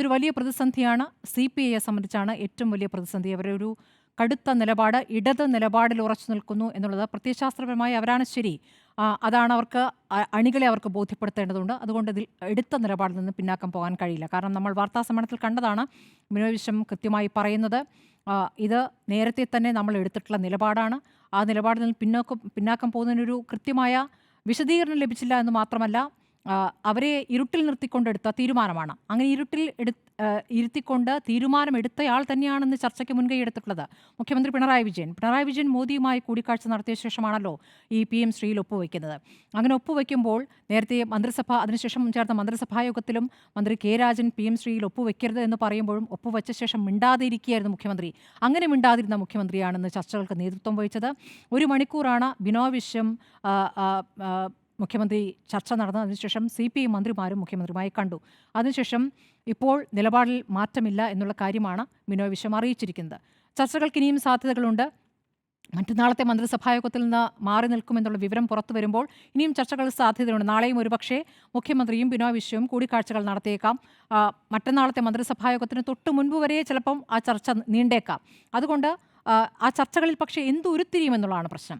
ഇതൊരു വലിയ പ്രതിസന്ധിയാണ്. സി പി ഐയെ സംബന്ധിച്ചാണ് ഏറ്റവും വലിയ പ്രതിസന്ധി. അവരുടെ ഒരു കടുത്ത നിലപാട് ഇടത് നിലപാടിൽ ഉറച്ചു നിൽക്കുന്നു എന്നുള്ളത് പ്രത്യയശാസ്ത്രപരമായി അവരാണ് ശരി. അതാണ് അവർക്ക് അണികളെ അവർക്ക് ബോധ്യപ്പെടുത്തേണ്ടതുണ്ട്. അതുകൊണ്ട് ഇതിൽ എടുത്ത നിലപാടിൽ നിന്ന് പിന്നാക്കം പോകാൻ കഴിയില്ല. കാരണം നമ്മൾ വാർത്താ സമ്മേളനത്തിൽ കണ്ടതാണ് ബിനോയ് വിശ്വം കൃത്യമായി പറയുന്നത് ഇത് നേരത്തെ തന്നെ നമ്മൾ എടുത്തിട്ടുള്ള നിലപാടാണ്. ആ നിലപാടിൽ നിന്ന് പിന്നോക്കം പിന്നാക്കം പോകുന്നതിനൊരു കൃത്യമായ വിശദീകരണം ലഭിച്ചില്ല എന്ന് മാത്രമല്ല അവരെ ഇരുട്ടിൽ നിർത്തിക്കൊണ്ടെടുത്ത തീരുമാനമാണ്. അങ്ങനെ ഇരുട്ടിൽ എടു ഇരുത്തിക്കൊണ്ട് തീരുമാനമെടുത്തയാൾ തന്നെയാണെന്ന് ചർച്ചയ്ക്ക് മുൻകൈ എടുത്തിട്ടുള്ളത് മുഖ്യമന്ത്രി പിണറായി വിജയൻ. പിണറായി വിജയൻ മോദിയുമായി കൂടിക്കാഴ്ച നടത്തിയ ശേഷമാണല്ലോ ഈ പി എം ശ്രീയിൽ ഒപ്പുവെക്കുന്നത്. അങ്ങനെ ഒപ്പുവെക്കുമ്പോൾ നേരത്തെ മന്ത്രിസഭ അതിനുശേഷം ചേർന്ന മന്ത്രിസഭാ യോഗത്തിലും മന്ത്രി കെ രാജൻ പി എം ശ്രീയിൽ ഒപ്പുവെക്കരുത് എന്ന് പറയുമ്പോഴും ഒപ്പുവെച്ച ശേഷം മിണ്ടാതെ ഇരിക്കുകയായിരുന്നു മുഖ്യമന്ത്രി. അങ്ങനെ മിണ്ടാതിരുന്ന മുഖ്യമന്ത്രിയാണെന്ന് ചർച്ചകൾക്ക് നേതൃത്വം വഹിച്ചത്. ഒരു മണിക്കൂറാണ് ആ, മുഖ്യമന്ത്രി ചർച്ച നടന്നു അതിനുശേഷം സി പി ഐ മന്ത്രിമാരും മുഖ്യമന്ത്രിയുമായി കണ്ടു. അതിനുശേഷം ഇപ്പോൾ നിലപാടിൽ മാറ്റമില്ല എന്നുള്ള കാര്യമാണ് ബിനോയ് വിശ്വം അറിയിച്ചിരിക്കുന്നത്. ചർച്ചകൾക്ക് ഇനിയും സാധ്യതകളുണ്ട് മറ്റന്നാളത്തെ മന്ത്രിസഭായോഗത്തിൽ നിന്ന് മാറി നിൽക്കുമെന്നുള്ള വിവരം പുറത്തു വരുമ്പോൾ ഇനിയും ചർച്ചകൾ സാധ്യതയുണ്ട്. നാളെയും ഒരുപക്ഷെ മുഖ്യമന്ത്രിയും ബിനോയ് വിശ്വവും കൂടിക്കാഴ്ചകൾ നടത്തിയേക്കാം. മറ്റന്നാളത്തെ മന്ത്രിസഭായോഗത്തിന് തൊട്ട് മുൻപ് വരെ ചിലപ്പം ആ ചർച്ച നീണ്ടേക്കാം. അതുകൊണ്ട് ആ ചർച്ചകളിൽ പക്ഷേ എന്തുരുത്തിരിയുമെന്നുള്ളതാണ് പ്രശ്നം.